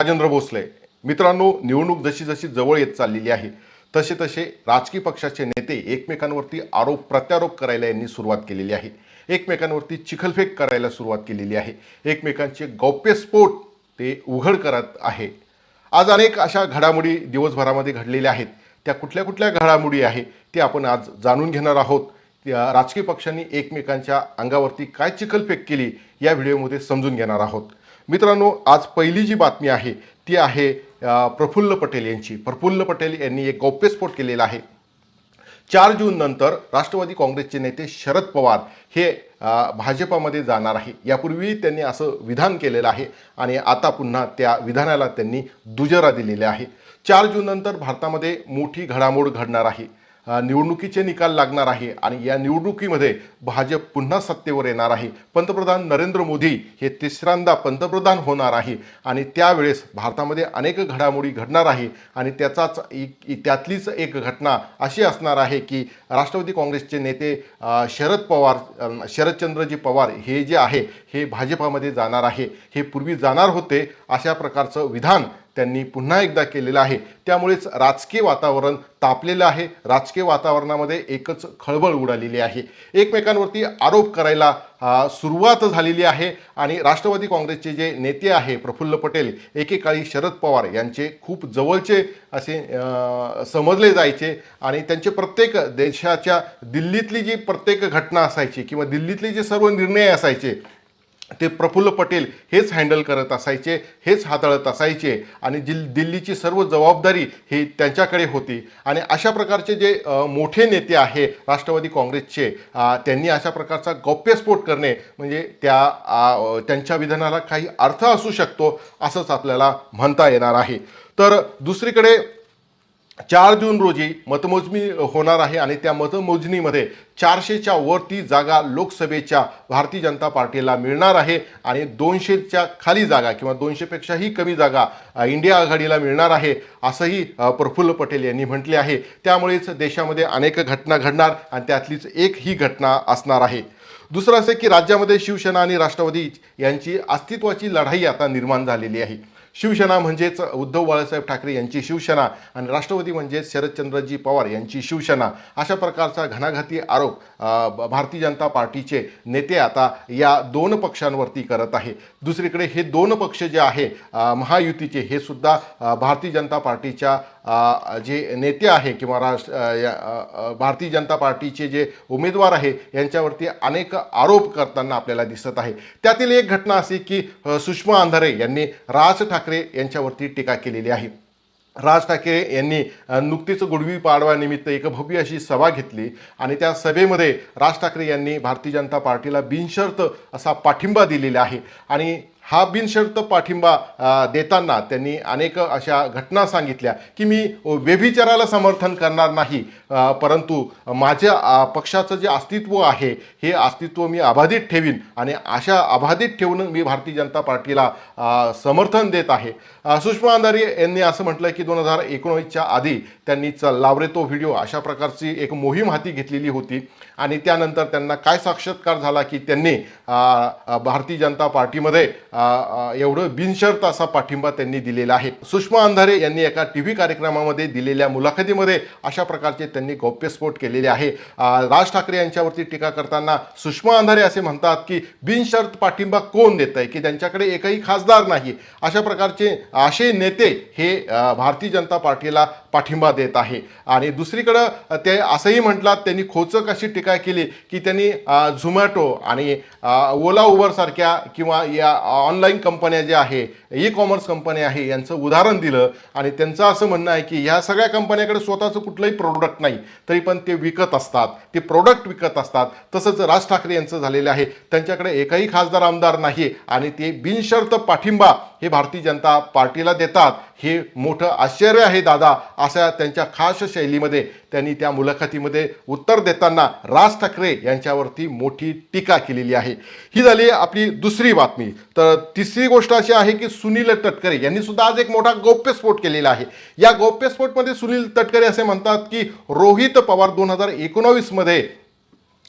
राजेंद्र भोसले. मित्रांनो निवडणूक जशी जशी जवळ येत चाललेली आहे तसे तसे राजकीय पक्षाचे नेते एकमेकांवरती आरोप प्रत्यारोप करायला यांनी सुरुवात केलेली आहे. एकमेकांवरती चिखलफेक करायला सुरुवात केलेली आहे. एकमेकांचे गौप्यस्फोट ते उघड करत आहे. आज अनेक अशा घडामोडी दिवसभरामध्ये घडलेल्या आहेत. त्या कुठल्या कुठल्या घडामोडी आहे ते आपण आज जाणून घेणार आहोत. त्या राजकीय पक्षांनी एकमेकांच्या अंगावरती काय चिखलफेक केली या व्हिडिओमध्ये समजून घेणार आहोत. मित्रांनो आज पहिली जी बातमी आहे ती आहे प्रफुल्ल पटेल यांची. प्रफुल्ल पटेल यांनी एक गौप्यस्फोट केलेला आहे. चार जून नंतर राष्ट्रवादी काँग्रेसचे नेते शरद पवार हे भाजपामध्ये जाणार आहे. यापूर्वी त्यांनी असं विधान केलेलं आहे आणि आता पुन्हा त्या विधानाला त्यांनी दुजरा दिलेला आहे. चार जून नंतर भारतामध्ये मोठी घडामोड घडणार आहे. निवडणुकीचे निकाल लागणार आहे आणि या निवडणुकीमध्ये भाजप पुन्हा सत्तेवर येणार आहे. पंतप्रधान नरेंद्र मोदी हे तिसऱ्यांदा पंतप्रधान होणार आहे आणि त्यावेळेस भारतामध्ये अनेक घडामोडी घडणार आहे आणि त्याचाच एक त्यातलीच एक घटना अशी असणार आहे की राष्ट्रवादी काँग्रेसचे नेते शरद पवार शरदचंद्रजी पवार हे जे आहे हे भाजपामध्ये जाणार आहे. हे पूर्वी जाणार होते अशा प्रकारचं विधान त्यांनी पुन्हा एकदा केलेलं आहे. त्यामुळेच राजकीय वातावरण तापलेलं आहे. राजकीय वातावरणामध्ये एकच खळबळ उडालेली आहे. एकमेकांवरती आरोप करायला सुरुवात झालेली आहे आणि राष्ट्रवादी काँग्रेसचे जे नेते आहे प्रफुल्ल पटेल एकेकाळी शरद पवार यांचे खूप जवळचे असे समजले जायचे आणि त्यांचे प्रत्येक देशाच्या दिल्लीतली जी प्रत्येक घटना असायची किंवा दिल्लीतले जे सर्व निर्णय असायचे ते प्रफुल्ल पटेल हेच हँडल करत असायचे हेच हाताळत असायचे आणि जिल दिल्लीची सर्व जबाबदारी ही त्यांच्याकडे होती. आणि अशा प्रकारचे जे मोठे नेते आहे राष्ट्रवादी काँग्रेसचे त्यांनी अशा प्रकारचा गौप्यस्फोट करणे म्हणजे त्या त्यांच्या विधानाला काही अर्थ असू शकतो असंच आपल्याला म्हणता येणार आहे. तर दुसरीकडे चार जून रोजी मतमोजणी होणार आहे आणि त्या मतमोजणीमध्ये चारशेच्या वरती जागा लोकसभेच्या भारतीय जनता पार्टीला मिळणार आहे आणि दोनशेच्या खाली जागा किंवा दोनशेपेक्षाही कमी जागा इंडिया आघाडीला मिळणार आहे असंही प्रफुल्ल पटेल यांनी म्हटले आहे. त्यामुळेच देशामध्ये अनेक घटना घडणार आणि त्यातलीच एक ही घटना असणार आहे. दुसरं असं की राज्यामध्ये शिवसेना आणि राष्ट्रवादी यांची अस्तित्वाची लढाई आता निर्माण झालेली आहे. शिवसेना म्हणजेच उद्धव बाळासाहेब ठाकरे यांची शिवसेना आणि राष्ट्रवादी म्हणजेच शरदचंद्रजी पवार यांची शिवसेना. अशा प्रकारचा घणाघाती आरोप भारतीय जनता पार्टीचे नेते आता या दोन पक्षांवरती करत आहे. दुसरीकडे हे दोन पक्ष जे आहे महायुतीचे हे सुद्धा भारतीय जनता पार्टीच्या जे नेते आहे किंवा राष्ट्र या, भारतीय जनता पार्टीचे जे उमेदवार आहे यांच्यावरती अनेक आरोप करताना आपल्याला दिसत आहे. त्यातील एक घटना अशी की सुषमा अंधारे यांनी राज ठाकरे यांच्यावरती टीका केलेली आहे. राज ठाकरे यांनी नुकतीच गुडवी पाडव्यानिमित्त एक भव्य अशी सभा घेतली आणि त्या सभेमध्ये राज ठाकरे यांनी भारतीय जनता पार्टीला बिनशर्त असा पाठिंबा दिलेला आहे. आणि हा बिनशर्त पाठिंबा देताना त्यांनी अनेक अशा घटना सांगितल्या की मी व्यभिचाराला समर्थन करणार नाही. परंतु माझ्या पक्षाचं जे अस्तित्व आहे हे अस्तित्व मी अबाधित ठेवीन आणि अशा अबाधित ठेवून मी भारतीय जनता पार्टीला समर्थन देत आहे. सुषमा अंधारे यांनी असं म्हटलं की दोन हजार एकोणीसच्या आधी त्यांनी च लावरे तो व्हिडिओ अशा प्रकारची एक मोहीम हाती घेतलेली होती आणि त्यानंतर त्यांना काय साक्षात्कार झाला की त्यांनी भारतीय जनता पार्टीमध्ये एवढं बिनशर्त असा पाठिंबा त्यांनी दिलेला आहे. सुषमा अंधारे यांनी एका टी व्ही कार्यक्रमामध्ये दिलेल्या मुलाखतीमध्ये अशा प्रकारचे त्यांनी गौप्यस्फोट केलेले आहे. राज ठाकरे यांच्यावरती टीका करताना सुषमा अंधारे असे म्हणतात की बिनशर्त पाठिंबा कोण देत आहे? की त्यांच्याकडे एकही खासदार नाही. अशा प्रकारचे असे नेते हे भारतीय जनता पार्टीला पाठिंबा देत आहे. आणि दुसरीकडं ते असंही म्हटलात त्यांनी खोचक अशी टीका केली की त्यांनी झोमॅटो आणि ओला उबरसारख्या किंवा या ऑनलाईन कंपन्या ज्या आहे ई कॉमर्स कंपन्या आहे यांचं उदाहरण दिलं. आणि त्यांचं असं म्हणणं आहे की ह्या सगळ्या कंपन्याकडे स्वतःचं कुठलंही प्रोडक्ट नाही तरी पण ते विकत असतात. ते प्रोडक्ट विकत असतात. तसंच राज ठाकरे यांचं झालेलं आहे. त्यांच्याकडे एकही खासदार आमदार नाही आणि ते बिनशर्त पाठिंबा हे भारतीय जनता पार्टीला देतात. हे मोठं आश्चर्य आहे दादा. अशा त्यांच्या खास शैलीमध्ये त्यांनी त्या मुलाखतीमध्ये उत्तर देताना राज ठाकरे यांच्यावरती मोठी टीका केलेली आहे. ही झाली आपली दुसरी बातमी. तर तिसरी गोष्ट अशी आहे की सुनील तटकरे यांनी सुद्धा आज एक मोठा गौप्यस्फोट केलेला आहे. या गौप्यस्फोटमध्ये सुनील तटकरे असे म्हणतात की रोहित पवार दोन हजार एकोणावीसमध्ये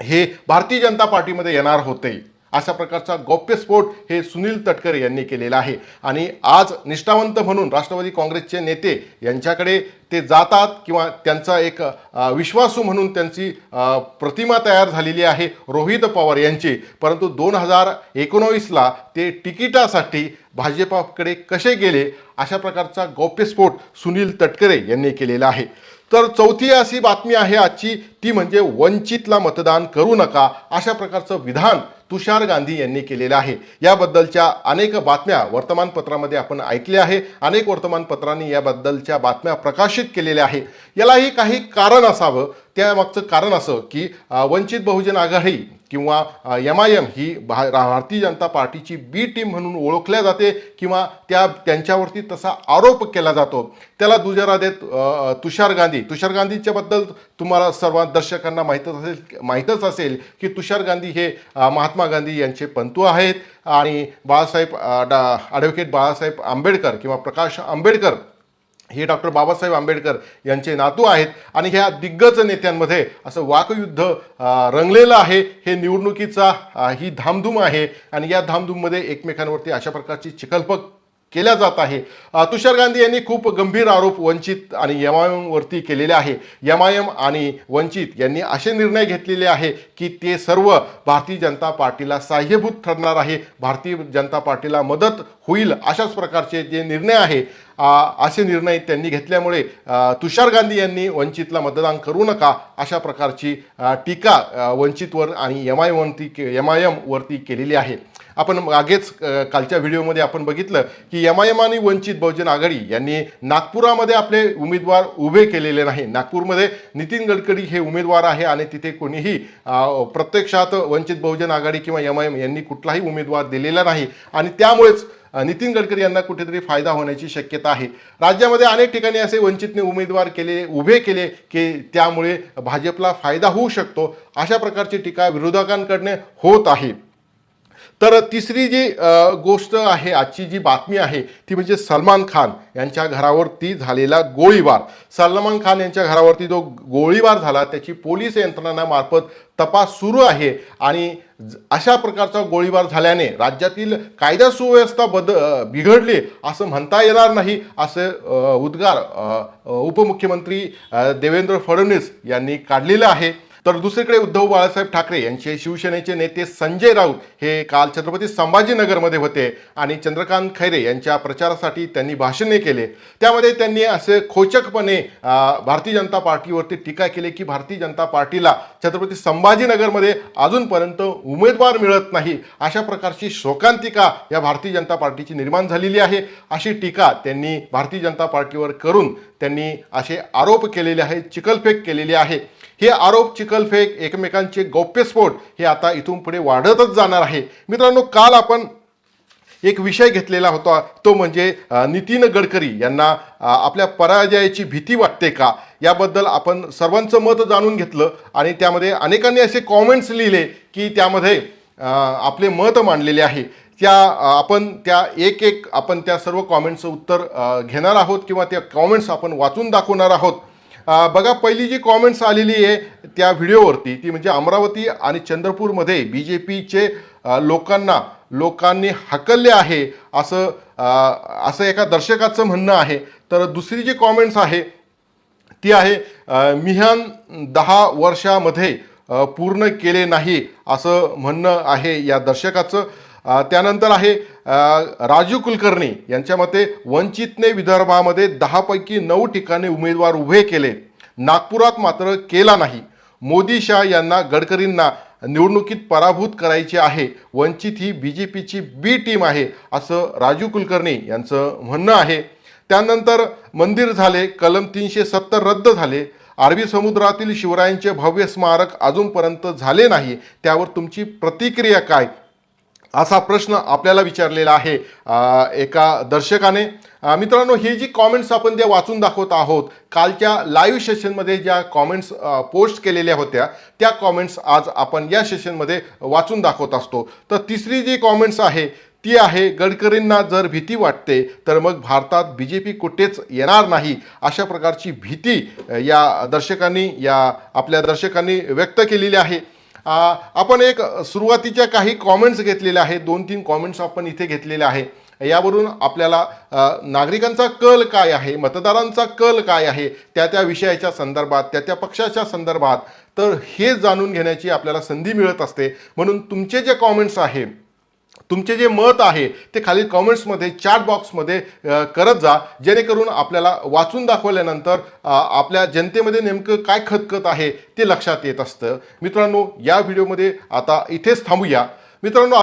हे भारतीय जनता पार्टीमध्ये येणार होते. अशा प्रकारचा गौप्यस्फोट हे सुनील तटकरे यांनी केलेला आहे. आणि आज निष्ठावंत म्हणून राष्ट्रवादी काँग्रेसचे नेते यांच्याकडे ते जातात किंवा त्यांचा एक विश्वासू म्हणून त्यांची प्रतिमा तयार झालेली आहे रोहित पवार यांची. परंतु दोन हजार एकोणावीसला ते तिकिटासाठी भाजपाकडे कसे गेले? अशा प्रकारचा गौप्यस्फोट सुनील तटकरे यांनी केलेला आहे. तर चौथी अशी बातमी आहे आजची ती म्हणजे वंचितला मतदान करू नका अशा प्रकारचं विधान तुषार गांधी यांनी केलेलं आहे. याबद्दलच्या अनेक बातम्या वर्तमानपत्रामध्ये आपण ऐकल्या आहे. अनेक वर्तमानपत्रांनी याबद्दलच्या बातम्या प्रकाशित केलेल्या आहे. यालाही काही कारण असावं. त्यामागचं कारण असं की वंचित बहुजन आघाडी किंवा एम आय एम ही भा भारतीय जनता पार्टीची बी टीम म्हणून ओळखल्या जाते किंवा त्या त्यांच्यावरती तसा आरोप केला जातो. त्याला दुजारा देत तुषार गांधी. तुषार गांधीच्याबद्दल तुम्हाला सर्व दर्शकांना माहीतच असेल माहीतच असेल की तुषार गांधी हे महात्मा गांधी यांचे पंतू आहेत. आणि बाळासाहेब डा ॲडव्होकेट बाळासाहेब आंबेडकर किंवा प्रकाश आंबेडकर हे डॉक्टर बाबासाहेब आंबेडकर यांचे नातू आहेत आणि ह्या दिग्गज नेत्यांमध्ये असं वाकयुद्ध रंगलेलं आहे. हे निवडणुकीचा ही धामधूम आहे. आणि या धामधूममध्ये एकमेकांवरती अशा प्रकारची चिखलपक केल्या जात आहे. तुषार गांधी यांनी खूप गंभीर आरोप वंचित आणि एम आय एमवरती केलेले आहे. एम आय एम आणि वंचित यांनी असे निर्णय घेतलेले आहे की ते सर्व भारतीय जनता पार्टीला साह्यभूत ठरणार आहे. भारतीय जनता पार्टीला मदत होईल अशाच प्रकारचे जे निर्णय आहे असे निर्णय त्यांनी घेतल्यामुळे तुषार गांधी यांनी वंचितला मतदान करू नका अशा प्रकारची टीका वंचितवर आणि एम आय वरती एम आय एमवरती केलेली आहे. आपण मागेच कालच्या व्हिडिओमध्ये आपण बघितलं की एम आय एम आणि वंचित बहुजन आघाडी यांनी नागपुरामध्ये आपले उमेदवार उभे केलेले नाही. नागपूरमध्ये नितीन गडकरी हे उमेदवार आहे आणि तिथे कोणीही प्रत्यक्षात वंचित बहुजन आघाडी किंवा एम आय एम यांनी कुठलाही उमेदवार दिलेला नाही. आणि त्यामुळेच नितीन गडकरी यांना कुठेतरी फायदा होण्याची शक्यता आहे. राज्यामध्ये अनेक ठिकाणी असे वंचितने उमेदवार केले उभे केले की त्यामुळे भाजपला फायदा होऊ शकतो. अशा प्रकारची टीका विरोधकांकडने होत आहे. तर तिसरी जी गोष्ट आहे आजची जी बातमी आहे ती म्हणजे सलमान खान यांच्या घरावरती झालेला गोळीबार. सलमान खान यांच्या घरावरती जो गोळीबार झाला त्याची पोलीस यंत्रणामार्फत तपास सुरू आहे आणि ज- अशा प्रकारचा गोळीबार झाल्याने राज्यातील कायदा सुव्यवस्था बद बिघडली असं म्हणता येणार नाही असे उद्गार उपमुख्यमंत्री देवेंद्र फडणवीस यांनी काढलेलं आहे. तर दुसरीकडे उद्धव बाळासाहेब ठाकरे यांचे शिवसेनेचे नेते संजय राऊत हे काल छत्रपती संभाजीनगरमध्ये होते आणि चंद्रकांत खैरे यांच्या प्रचारासाठी त्यांनी भाषणे केले. त्यामध्ये त्यांनी असे खोचकपणे भारतीय जनता पार्टीवरती टीका केली की भारतीय जनता पार्टीला छत्रपती संभाजीनगरमध्ये अजूनपर्यंत उमेदवार मिळत नाही अशा प्रकारची शोकांतिका या भारतीय जनता पार्टीची निर्माण झालेली आहे. अशी टीका त्यांनी भारतीय जनता पार्टीवर करून त्यांनी असे आरोप केलेले आहेत चिखलफेक केलेली आहे. हे आरोप चिखलफेक एकमेकांचे गौप्यस्फोट हे आता इथून पुढे वाढतच जाणार आहे. मित्रांनो काल आपण एक विषय घेतलेला होता तो म्हणजे नितीन गडकरी यांना आपल्या पराजयाची भीती वाटते का? याबद्दल आपण सर्वांचं मत जाणून घेतलं आणि त्यामध्ये अनेकांनी असे कॉमेंट्स लिहिले की त्यामध्ये आपले मत मांडलेले आहे. त्या आपण त्या एक एक आपण त्या सर्व कॉमेंट्सचं उत्तर घेणार आहोत किंवा त्या कॉमेंट्स आपण वाचून दाखवणार आहोत. बघा पहिली जी कॉमेंट्स आलेली आहे त्या व्हिडिओवरती ती म्हणजे अमरावती आणि चंद्रपूरमध्ये बी जे पीचे लोकांना लोकांनी हकलले आहे असं असं एका दर्शकाचं म्हणणं आहे. तर दुसरी जी कॉमेंट्स आहे ती आहे मिहान दहा वर्षामध्ये पूर्ण केले नाही असं म्हणणं आहे या दर्शकाचं. त्यानंतर आहे राजू कुलकर्णी यांच्या मते वंचितने विदर्भामध्ये दहापैकी नऊ ठिकाणी उमेदवार उभे केले. नागपुरात मात्र केला नाही. मोदी शाह यांना गडकरींना निवडणुकीत पराभूत करायचे आहे. वंचित ही बी जे पीची बी टीम आहे असं राजू कुलकर्णी यांचं म्हणणं आहे. त्यानंतर मंदिर झाले कलम तीनशे सत्तर रद्द झाले. अरबी समुद्रातील शिवरायांचे भव्य स्मारक अजूनपर्यंत झाले नाही. त्यावर तुमची प्रतिक्रिया काय? असा प्रश्न आपल्याला विचारलेला आहे एका दर्शकाने. मित्रांनो हे जी कॉमेंट्स आपण ज्या वाचून दाखवत आहोत कालच्या लाईव्ह सेशनमध्ये ज्या कॉमेंट्स पोस्ट केलेल्या होत्या त्या कॉमेंट्स आज आपण या सेशनमध्ये वाचून दाखवत असतो. तर तिसरी जी कॉमेंट्स आहे ती आहे गडकरींना जर भीती वाटते तर मग भारतात बी जे पी कुठेच येणार नाही अशा प्रकारची भीती या दर्शकांनी या आपल्या दर्शकांनी व्यक्त केलेली आहे. आपण एक सुरुवातीच्या काही कॉमेंट्स घेतलेल्या आहेत. दोन तीन कॉमेंट्स आपण इथे घेतलेले आहे यावरून आपल्याला नागरिकांचा कल काय आहे? मतदारांचा कल काय आहे? त्या त्या विषयाच्या संदर्भात त्या त्या पक्षाच्या संदर्भात. तर हे जाणून घेण्याची आपल्याला संधी मिळत असते. म्हणून तुमचे जे कॉमेंट्स आहे तुमचे जे मत आहे ते खाली कॉमेंट्समध्ये चॅट बॉक्समध्ये करत जा. जेणेकरून आपल्याला वाचून दाखवल्यानंतर आपल्या जनतेमध्ये नेमकं काय खतखत आहे ते लक्षात येत असतं. मित्रांनो या व्हिडिओमध्ये आता इथेच थांबूया. मित्रांनो